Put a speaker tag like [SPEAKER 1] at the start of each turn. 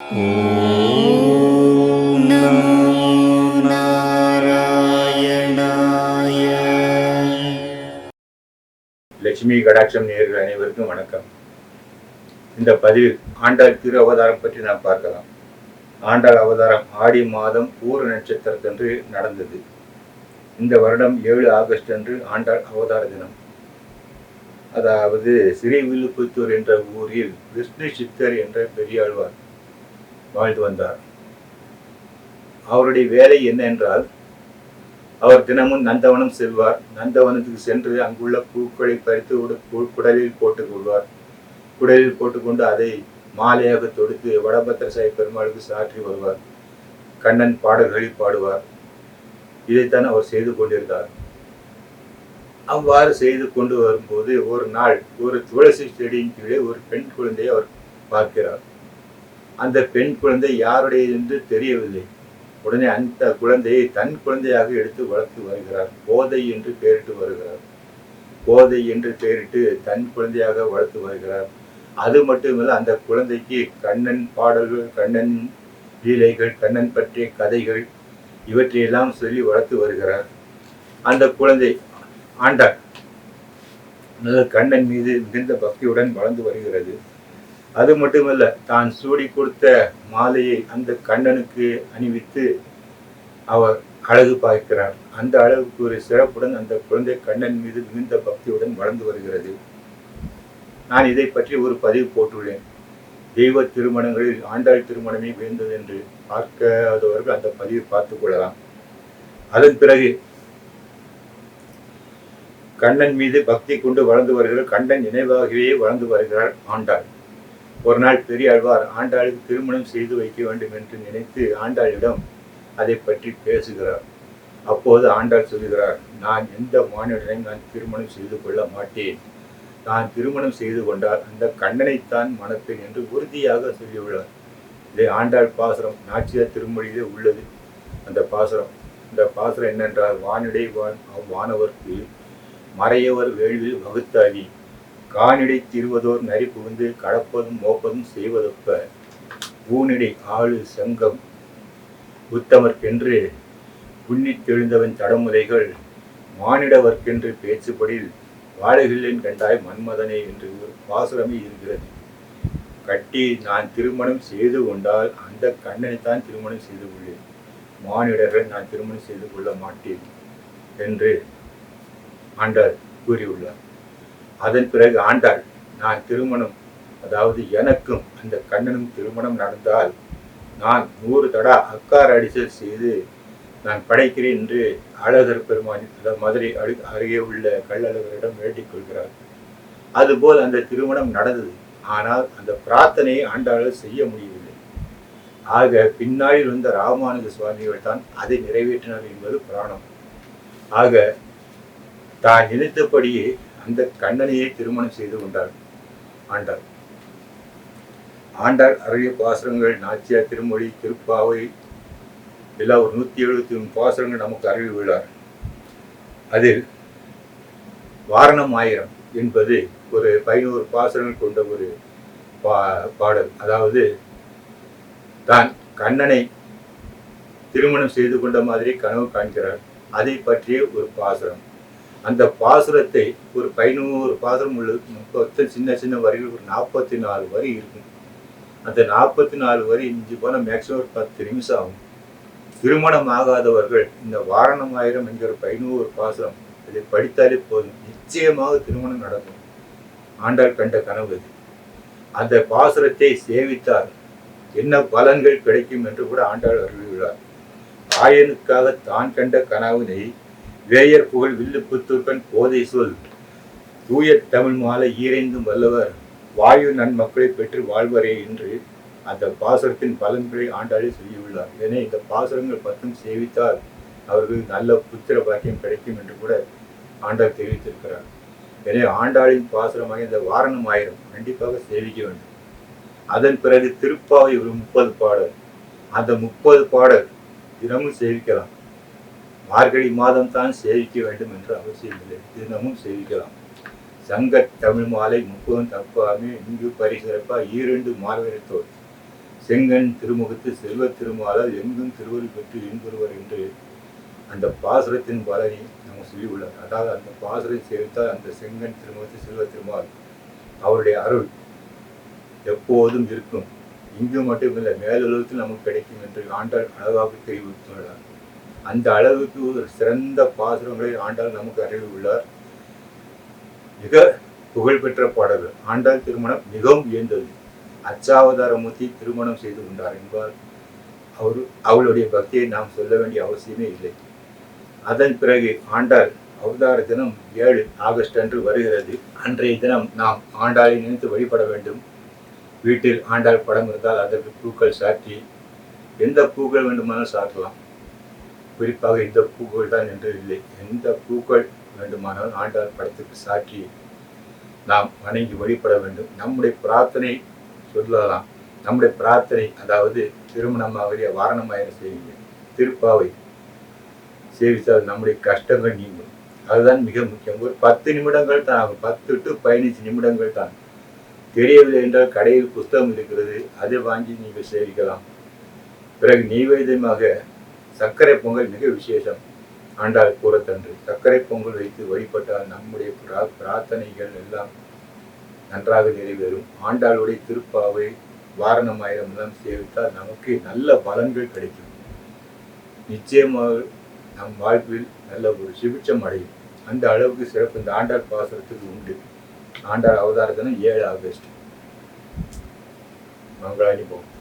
[SPEAKER 1] ॐ नमो नारायणाय
[SPEAKER 2] லட்சுமி கடாட்சம் நேர்கள் அனைவருக்கும் வணக்கம் இந்த பதிவில் ஆண்டாள் திரு அவதாரம் பற்றி நாம் பார்க்கலாம் ஆண்டாள் அவதாரம் ஆடி மாதம் பூர நட்சத்திரத்தன்று நடந்தது இந்த வருடம் ஏழு ஆகஸ்ட் அன்று ஆண்டாள் அவதார தினம் அதாவது ஸ்ரீவில்லுபுத்தூர் என்ற ஊரில் விஷ்ணு சித்தர் என்ற பெரியாழ்வார் வாழ்ந்து வந்தார். அவருடைய வேலை என்ன என்றால் அவர் தினமும் நந்தவனம் செல்வார். நந்தவனத்துக்கு சென்று அங்குள்ள பூக்களை பறித்து குடலில் போட்டுக் கொள்வார். குடலில் போட்டுக்கொண்டு அதை மாலையாக தொடுத்து வடபத்திர சாய் பெருமாளுக்கு சாற்றி வருவார். கண்ணன் பாடல்களை பாடுவார். இதைத்தான் அவர் செய்து கொண்டிருந்தார். அவ்வாறு செய்து கொண்டு வரும்போது ஒரு நாள் ஒரு துளசி செடியின் கீழே ஒரு பெண் குழந்தையை அவர் பார்க்கிறார். அந்த பெண் குழந்தை யாருடைய என்று தெரியவில்லை. உடனே அந்த குழந்தையை தன் குழந்தையாக எடுத்து வளர்த்து வருகிறார். கோதை என்று பெயரிட்டு வருகிறார். கோதை என்று பெயரிட்டு தன் குழந்தையாக வளர்த்து வருகிறார். அது மட்டுமல்ல அந்த குழந்தைக்கு கண்ணன் பாடல்கள் கண்ணன் லீலைகள் கண்ணன் பற்றிய கதைகள் இவற்றையெல்லாம் சொல்லி வளர்த்து வருகிறார். அந்த குழந்தை ஆண்டாள் கண்ணன் மீது மிகுந்த பக்தியுடன் வளர்ந்து வருகிறது. அது மட்டுமல்ல தான் சூடி கொடுத்த மாலையை அந்த கண்ணனுக்கு அணிவித்து அவர் அழகு பார்க்கிறார். அந்த அழகுக்கு ஒரு சிறப்புடன் அந்த குழந்தை கண்ணன் மீது மிகுந்த பக்தியுடன் வளர்ந்து வருகிறது. நான் இதை பற்றி ஒரு பதிவு போட்டுள்ளேன். தெய்வ திருமணங்களில் ஆண்டாள் திருமணமே வேந்தது என்று பார்க்காதவர்கள் அந்த பதிவை பார்த்து கொள்ளலாம். அதன் பிறகு கண்ணன் மீது பக்தி கொண்டு வளர்ந்து வருகிறார். கண்ணன் நினைவாகவே வளர்ந்து வருகிறார் ஆண்டாள். ஒரு நாள் பெரியாழ்வார் ஆண்டாளுக்கு திருமணம் செய்து வைக்க வேண்டும் என்று நினைத்து ஆண்டாளிடம் அதை பற்றி பேசுகிறார். அப்போது ஆண்டாள் சொல்கிறார் நான் எந்த மானிடனையும் நான் திருமணம் செய்து கொள்ள மாட்டேன். நான் திருமணம் செய்து கொண்டால் அந்த கண்ணனைத்தான் மணப்பேன் என்று உறுதியாக சொல்லியுள்ளார். இதை ஆண்டாள் பாசுரம் நாச்சியார் திருமொழியிலே உள்ளது. அந்த பாசுரம் இந்த பாசுரம் என்னென்றால் வானிடை வான் அவ்வானவர்க்கு மறையவர் வேள்வில் வகுத்தாவி காணிடை திருவதோர் நரி புகுந்து கடப்பதும் மோப்பதும் செய்வதொப்ப ஊனிடை ஆளு சங்கம் உத்தமர்க்கென்று புண்ணித் தெழுந்தவன் தடமுறைகள் மானிடவர்க்கென்று பேச்சுப்படில் வாழகில்லேன் கண்டாய் மன்மதனே என்று ஒரு பாசுரமே இருக்கிறது. கட்டி நான் திருமணம் செய்து கொண்டால் அந்த கண்ணனைத்தான் திருமணம் செய்து கொள்ளேன் மானிடர்கள் நான் திருமணம் செய்து கொள்ள மாட்டேன் என்று ஆண்டார் கூறியுள்ளார். அதன் பிறகு ஆண்டாள் நான் திருமணம் அதாவது எனக்கும் அந்த கண்ணனும் திருமணம் நடந்தால் நான் நூறு தடா அக்கார் அடிசல் செய்து நான் படைக்கிறேன் என்று அழகர் பெருமான் அந்த மதுரை அரு அருகே உள்ள கள்ளழகரிடம் வேண்டிக் கொள்கிறார். அதுபோல் அந்த திருமணம் நடந்தது. ஆனால் அந்த பிரார்த்தனையை ஆண்டாளால் செய்ய முடியவில்லை. ஆக பின்னாளில் வந்த ராமானுஜ சுவாமிகள் தான் அதை நிறைவேற்றினார் என்பது புராணம். ஆக தான் நினைத்தபடியே அந்த கண்ணனையே திருமணம் செய்து கொண்டார் ஆண்டார் ஆண்டார் அரிய பாசுரங்கள் நாச்சியார் திருமொழி திருப்பாவை எல்லாம் ஒரு நூற்றி எழுபத்தி மூணு பாசுரங்கள் நமக்கு அருள் விழார். அதில் வாரணம் ஆயிரம் என்பது ஒரு பதினோரு பாசுரங்கள் கொண்ட ஒரு பா பாடல். அதாவது தான் கண்ணனை திருமணம் செய்து கொண்ட மாதிரி கனவு காண்கிறார். அதை பற்றிய ஒரு பாசுரம். அந்த பாசுரத்தை ஒரு பதினோரு பாசுரம் உள்ளது முப்பத்து சின்ன சின்ன வரிகள் ஒரு நாற்பத்தி நாலு வரி இருக்கும். அந்த நாற்பத்தி நாலு வரி இஞ்சி போனால் மேக்சிமம் ஒரு பத்து நிமிஷம் ஆகும். திருமணம் ஆகாதவர்கள் இந்த வாரணம் ஆயிரம் என்கிற பதினோரு பாசுரம் அதை படித்தாலே போதும். நிச்சயமாக திருமணம் நடக்கும். ஆண்டாள் கண்ட கனவு இது அந்த பாசுரத்தை சேவித்தால் என்ன பலன்கள் கிடைக்கும் என்று கூட ஆண்டாள் அறிவியுள்ளார். ஆயனுக்காக தான் கண்ட கனவினை வேயர் புகழ் வில்லுப்புத்தூர்கன் போதை சொல். தூய தமிழ் மாலை ஈரைந்தும் வல்லவர். வாயு நன்மக்களை பெற்று வாழ்வரே என்று அந்த பாசுரத்தின் பலன்களை ஆண்டாளே சொல்லியுள்ளார். இதனை இந்த பாசுரங்கள் பத்தும் சேவித்தால் அவர்கள் நல்ல புத்திர பாக்கியம் கிடைக்கும் என்று கூட ஆண்டாள் தெரிவித்திருக்கிறார். எனவே ஆண்டாளின் பாசுரமாக இந்த வாரணம் ஆயிரம் கண்டிப்பாக சேவிக்க வேண்டும். அதன் பிறகு திருப்பாவை ஒரு முப்பது பாடல். அந்த முப்பது பாடல் தினமும் சேவிக்கலாம். மார்கழி மாதம் தான் சேவிக்க வேண்டும் என்று அவசியம் இல்லை. தினமும் சேவிக்கலாம். சங்க தமிழ் மாலை முப்பதும் தப்பாமே இங்கு பரிசிறப்பா ஈரண்டு மார்கழித்தோர் செங்கன் திருமுகத்து செல்வ திருமாலால் எங்கும் திருவருள் பெற்று இன்புறுவர் என்று அந்த பாசுரத்தின் பலனை நம்ம சொல்லியுள்ளார் அதாவது அந்த பாசுரை சேர்த்தால் அந்த செங்கன் திருமுகத்து செல்வ திருமால் அவருடைய அருள் எப்போதும் இருக்கும். இங்கு மட்டுமில்லை மேலுலகத்தில் நமக்கு கிடைக்கும் என்று ஆண்டாள் அழகாக தெரிவித்துள்ளார். அந்த அளவுக்கு ஒரு சிறந்த பாசுரங்களை ஆண்டாள் நமக்கு அறிவி உள்ளார் மிக புகழ்பெற்ற பாடல்கள். ஆண்டாள் திருமணம் மிகவும் உயர்ந்தது. அச்சாவதாரமூர்த்தி திருமணம் செய்து கொண்டார் என்பார். அவர் அவளுடைய பக்தியை நாம் சொல்ல வேண்டிய அவசியமே இல்லை. அதன் பிறகு ஆண்டாள் அவதார தினம் ஏழு ஆகஸ்ட் அன்று வருகிறது. அன்றைய தினம் நாம் ஆண்டாளை நினைத்து வழிபட வேண்டும். வீட்டில் ஆண்டாள் படம் இருந்தால் அதற்கு பூக்கள் சாற்றி எந்த பூக்கள் வேண்டுமானாலும் சாட்டலாம் குறிப்பாக இந்த பூக்கள் தான் என்று இல்லை. எந்த பூக்கள் வேண்டுமானாலும் ஆண்டாள் படத்துக்கு சாற்றி நாம் வணங்கி வழிபட வேண்டும். நம்முடைய பிரார்த்தனை சொல்லலாம். நம்முடைய பிரார்த்தனை அதாவது திருமணமாகிய வாரணமாயிரம் செய்யுங்க திருப்பாவை சேவித்தால் நம்முடைய கஷ்டங்கள் நீங்கும். அதுதான் மிக முக்கியம். ஒரு பத்து நிமிடங்கள் தான் ஆகும். பத்து டு பதினஞ்சு நிமிடங்கள் தான். தெரியவில்லை என்றால் கடையில் புஸ்தகம் இருக்கிறது. அதை வாங்கி நீங்கள் சேவிக்கலாம். பிறகு நெய்வேத்தியமாக சர்க்கரை பொங்கல் மிக விசேஷம். ஆண்டாள் கூறத்தன்று. சர்க்கரை பொங்கல் வைத்து வழிபட்டால் நம்முடைய பிரா- பிரார்த்தனைகள் எல்லாம் நன்றாக நிறைவேறும். ஆண்டாளுடைய திருப்பாவை வாரணமாயிரம் எல்லாம் சேவித்தால் நமக்கு நல்ல பலன்கள் கிடைக்கும். நிச்சயமாக நம் வாழ்வில் நல்ல ஒரு சுபிட்சம் அடையும். அந்த அளவுக்கு சிறப்பு இந்த ஆண்டாள் பாசனத்துக்கு உண்டு. ஆண்டாள் அவதார தினம் ஏழு ஆகஸ்ட். மங்களாணி போகும்